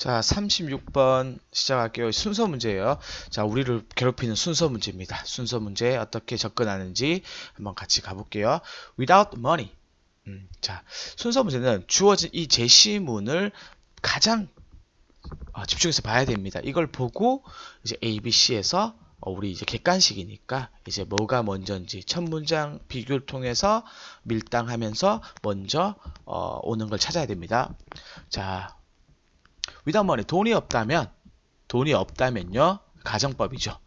자, 36번 시작할게요. 순서 문제예요. 자, 우리를 괴롭히는 순서 문제입니다. 순서 문제 어떻게 접근하는지 한번 같이 가볼게요. Without money. 음, 자, 순서 문제는 주어진 이 제시문을 가장 어, 집중해서 봐야 됩니다. 이걸 보고 이제 A, B, C에서 어, 우리 이제 객관식이니까 이제 뭐가 먼저인지 첫 문장 비교를 통해서 밀당하면서 먼저 어, 오는 걸 찾아야 됩니다. 자, without money 돈이 없다면 돈이 없다면요 가정법이죠.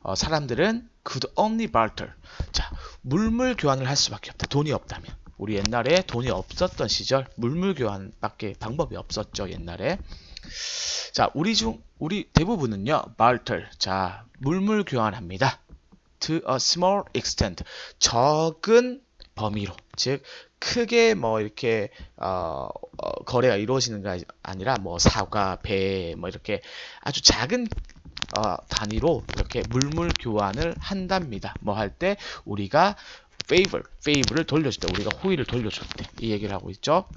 어, 사람들은 could only barter. 자, 물물 교환을 할 수밖에 없다. 돈이 없다면. 우리 옛날에 돈이 없었던 시절 물물 교환밖에 방법이 없었죠 옛날에. 자, 우리 중 우리 대부분은요 barter. 자, 물물 교환합니다. to a small extent. 적은 범위로. 즉 크게 뭐 이렇게 어, 어, 거래가 이루어지는 게 아니라 뭐 사과, 배, 뭐 이렇게 아주 작은 어, 단위로 이렇게 물물 교환을 한답니다. 뭐 할 때 우리가 favor, favor를 돌려줄 때 우리가 호의를 돌려줄 때 이 얘기를 하고 있죠.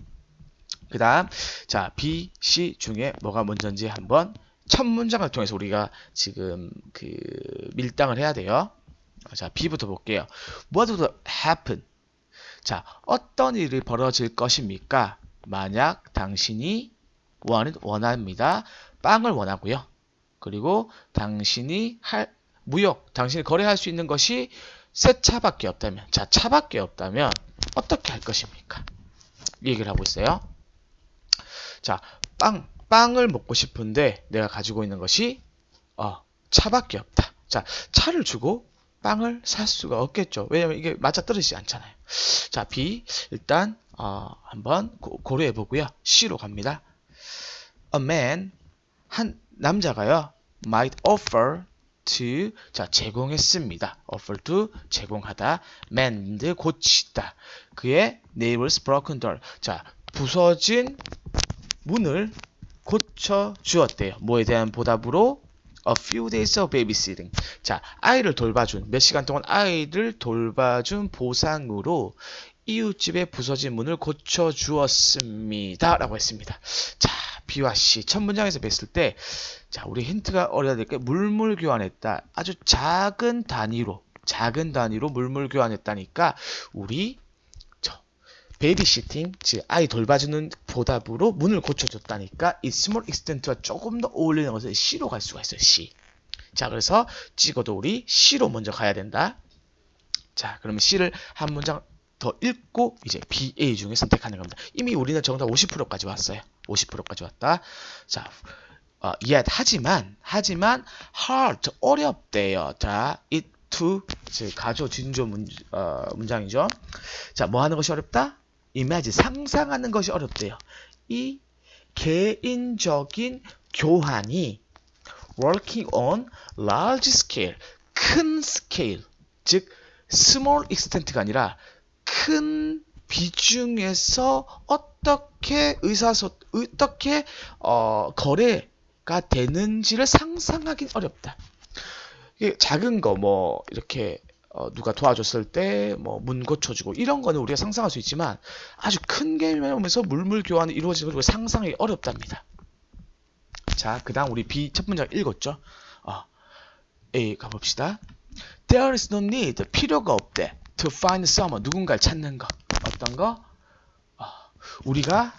그 다음 자 B, C 중에 뭐가 먼저인지 한번 첫 문장을 통해서 우리가 지금 그 밀당을 해야 돼요. 자 B부터 볼게요. What would happen? 자, 어떤 일이 벌어질 것입니까? 만약 당신이 원, 원합니다. 빵을 원하고요. 그리고 당신이 할, 무역, 당신이 거래할 수 있는 것이 새 차밖에 없다면, 자, 차밖에 없다면 어떻게 할 것입니까? 이 얘기를 하고 있어요. 자, 빵, 빵을 먹고 싶은데 내가 가지고 있는 것이 어, 차밖에 없다. 자, 차를 주고 빵을 살 수가 없겠죠. 왜냐면 이게 맞아떨어지지 않잖아요. 자, B 일단 어, 한번 고, 고려해 보고요. C로 갑니다. A man 한 남자가요. might offer to 자 제공했습니다. offer to 제공하다. mend 고치다. 그의 neighbor's broken door. 자 부서진 문을 고쳐 주었대요. 뭐에 대한 보답으로 a few days of babysitting. 자, 아이를 돌봐준 몇 시간 동안 아이를 돌봐준 보상으로 이웃집의 부서진 문을 고쳐 주었습니다 라고 했습니다. 자, B와 C 첫 문장에서 뵀을 때 자, 우리 힌트가 어려야 될 게 물물 교환했다. 아주 작은 단위로 작은 단위로 물물 교환했다니까 우리 베이비시팅, 즉 아이 돌봐주는 보답으로 문을 고쳐줬다니까 이 small extent와 조금 더 어울리는 것은 C로 갈 수가 있어요. C. 자, 그래서 찍어도 우리 C로 먼저 가야 된다. 자, 그러면 C를 한 문장 더 읽고 이제 B, A 중에 선택하는 겁니다. 이미 우리는 정답 50%까지 왔어요. 50%까지 왔다. 자, 어, yet 하지만 하지만 hard 어렵대요. 자, it to 즉 가조 진조 문, 어, 문장이죠. 자, 뭐 하는 것이 어렵다? Imagine 상상하는 것이 어렵대요. 이 개인적인 교환이 working on large scale 큰 스케일 즉 small extent가 아니라 큰 비중에서 어떻게 의사소 어떻게 어, 거래가 되는지를 상상하기 어렵다. 작은 거 뭐 이렇게 어, 누가 도와줬을 때 뭐 문 고쳐주고 이런 거는 우리가 상상할 수 있지만 아주 큰 오면서 물물 교환이 이루어지는 걸 상상이 어렵답니다. 자, 그 다음 우리 B 첫 문장 읽었죠? 어, A 가봅시다. There is no need. 필요가 없대. To find someone. 누군가를 찾는 거. 어떤 거? 어, 우리가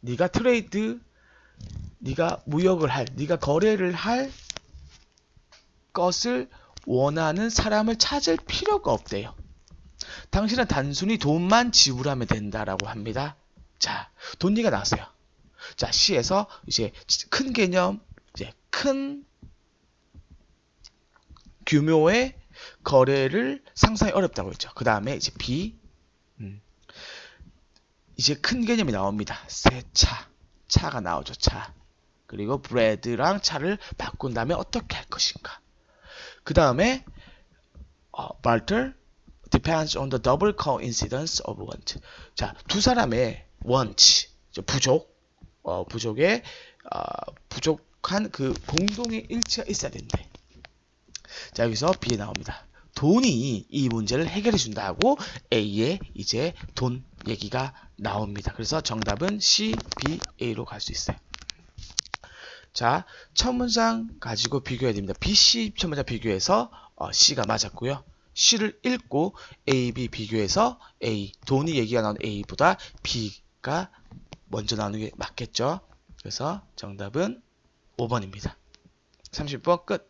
네가 트레이드, 네가 무역을 할, 네가 거래를 할 것을 원하는 사람을 찾을 필요가 없대요. 당신은 단순히 돈만 지불하면 된다라고 합니다. 자, 돈리가 나왔어요. 자, C에서 이제 큰 개념, 이제 큰 규모의 거래를 상상이 어렵다고 했죠. 그 다음에 이제 B, 음, 이제 큰 개념이 나옵니다. 새 차, 차가 나오죠. 차. 그리고 브레드랑 차를 바꾼 다음에 어떻게 할 것인가. 그 다음에 어, barter depends on the double coincidence of want. 자, 두 사람의 want, 부족, 어, 부족의 어, 부족한 그 공동의 일치가 있어야 된대. 자, 여기서 B에 나옵니다. 돈이 이 문제를 해결해 준다고 A에 이제 돈 얘기가 나옵니다. 그래서 정답은 C, B, A로 갈 수 있어요. 자, 첫 문장 가지고 비교해야 됩니다. B, C 첫 문장 비교해서 어, C가 맞았고요. C를 읽고 A, B 비교해서 A, 돈이 얘기가 나온 A보다 B가 먼저 나오는 게 맞겠죠. 그래서 정답은 5번입니다. 30번 끝.